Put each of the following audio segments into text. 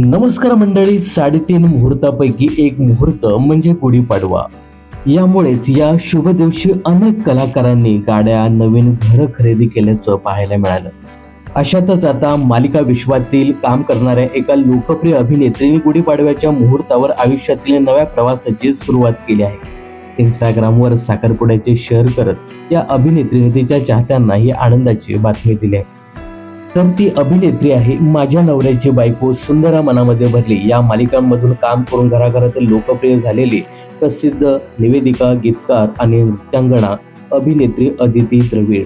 नमस्कार मंडळी साडेतीन मुहूर्तापैकी एक मुहूर्त म्हणजे गुढीपाडवा यामुळेच या शुभ दिवशी अनेक कलाकारांनी गाड्या नवीन घरं खरेदी केल्याचं पाहायला मिळालं. अशातच आता मालिका विश्वातील काम करणाऱ्या एका लोकप्रिय अभिनेत्रीने गुढीपाडव्याच्या मुहूर्तावर आयुष्यातील नव्या प्रवासाची सुरुवात केली आहे. इंस्टाग्रामवर साखरपुड्याचे शेअर करत या अभिनेत्रीने तिच्या चाहत्यांना ही आनंदाची बातमी दिली आहे. तर ती अभिनेत्री आहे माझ्या नवऱ्याची बायको. सुंदरा मनामध्ये भरली. या मालिकांमधून काम करून घराघरातील लोकप्रिय झालेली प्रसिद्ध निवेदिका गीतकार आणि नृत्यांगणा अभिनेत्री अदिती द्रविड.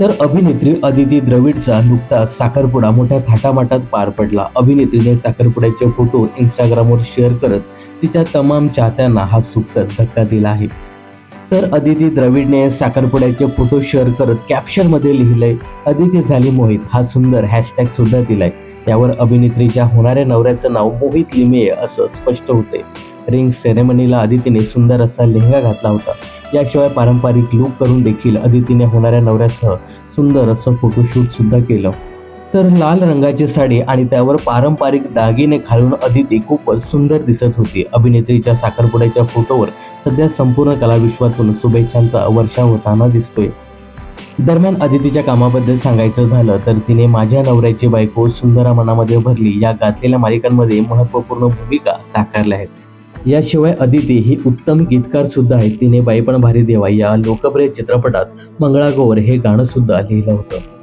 तर अभिनेत्री अदिती द्रविडचा नुकताच साखरपुडा मोठ्या थाटामाटात पार पडला. अभिनेत्रीने साखरपुड्याचे फोटो इंस्टाग्रामवर शेअर करत तिच्या तमाम चाहत्यांना हा सुखद धक्का दिला आहे. तर अदिती द्रविडने साखरपुड्याचे फोटो शेअर करत कॅप्शनमध्ये लिहिलंय अदिती झाली मोहित हा सुंदर हॅशटॅग सुद्धा दिलाय. त्यावर अभिनेत्रीच्या होणाऱ्या नवऱ्याचं नाव मोहित लिमेय असं स्पष्ट होते रिंग सेरेमनीला अदितीने सुंदर असा लेहंगा घातला होता. याशिवाय पारंपरिक लुक करून देखील अदितीने होणाऱ्या नवऱ्यासह सुंदर असं फोटोशूट सुद्धा केलं. तर लाल रंगाची साडी आणि त्यावर पारंपरिक दागिने घालून अदिती खूपच सुंदर दिसत होती. अभिनेत्रीच्या साखरपुड्याच्या फोटोवर सध्या संपूर्ण कलाविश्वातून शुभेच्छांचा वर्षा होताना दिसतोय. दरम्यान अदितीच्या कामाबद्दल सांगायचं झालं तर तिने माझ्या नवऱ्याची बायको सुंदरा मनामध्ये भरली. या गाजलेल्या मालिकांमध्ये महत्त्वपूर्ण भूमिका साकारल्या आहेत. याशिवाय अदिती ही उत्तम गीतकार सुद्धा आहे. तिने बाईपण भारी देवा या लोकप्रिय चित्रपटात मंगळागौर हे गाणं सुद्धा लिहिलं होतं.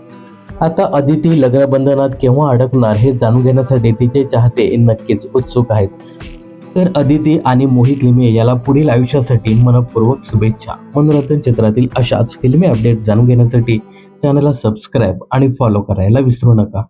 आता अदिती लग्नबंधनात केव्हा अडकणार हे जाणून घेण्यासाठी तिचे चाहते नक्कीच उत्सुक आहेत. तर अदिती आणि मोहित लिमे याला पुढील आयुष्यासाठी मनपूर्वक शुभेच्छा. मनोरंजन चित्रातील अशाच फिल्मी अपडेट जाणून घेण्यासाठी चॅनलला सबस्क्राईब आणि फॉलो करायला विसरू नका.